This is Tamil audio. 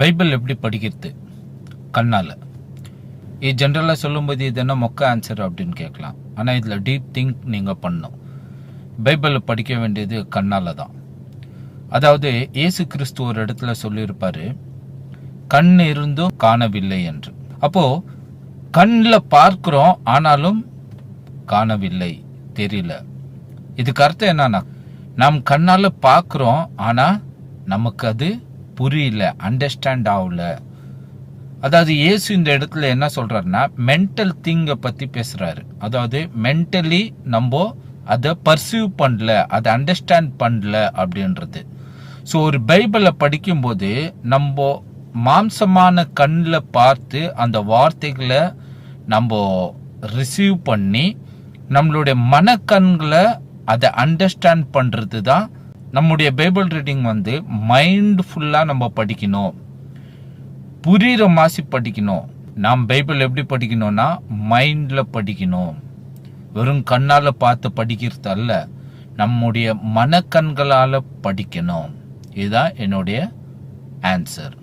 பைபிள் எப்படி படிக்கிறது? கண்ணால். இது ஜென்ரலாக சொல்லும்போது இது என்ன மொக்க ஆன்சர் அப்படின்னு கேட்கலாம். ஆனால் இதில் டீப் திங்க் நீங்கள் பண்ணும் பைபிளை படிக்க வேண்டியது கண்ணால் தான். அதாவது இயேசு கிறிஸ்து ஒரு இடத்துல சொல்லியிருப்பார் கண் இருந்தும் காணவில்லை என்று. அப்போது கண்ணில் பார்க்குறோம் ஆனாலும் காணவில்லை. தெரியல. இதுக்கு அர்த்தம் என்னன்னா நாம் கண்ணால் பார்க்குறோம் ஆனால் நமக்கு அது புரியல அண்டர்ஸ்டாண்ட் ஆகல அதாவது இயேசு இந்த இடத்துல என்ன சொல்றாருன்னா மென்டல் திங்கை பத்தி பேசுறாரு. அதாவது மென்டலி நம்ம அதை பர்சீவ் பண்ணல அதை அண்டர்ஸ்டாண்ட் பண்ணல அப்படின்றது. ஸோ ஒரு பைபிளை படிக்கும்போது நம்ம மாம்சமான கண்ணில் பார்த்து அந்த வார்த்தைகளை நம்ம ரிசீவ் பண்ணி நம்மளுடைய மனக்கண்களை அதை அண்டர்ஸ்டாண்ட் பண்ணுறது தான் நம்முடைய பைபிள் ரீடிங் வந்து மைண்ட்ஃபுல்லாக நம்ம படிக்கணும். புரிகிற மாசி படிக்கணும். நாம் பைபிள் எப்படி படிக்கணும்னா மைண்டில் படிக்கணும். வெறும் கண்ணால் பார்த்து படிக்கிறது அல்ல நம்முடைய மனக்கண்களால் படிக்கணும். இதுதான் என்னுடைய ஆன்சர்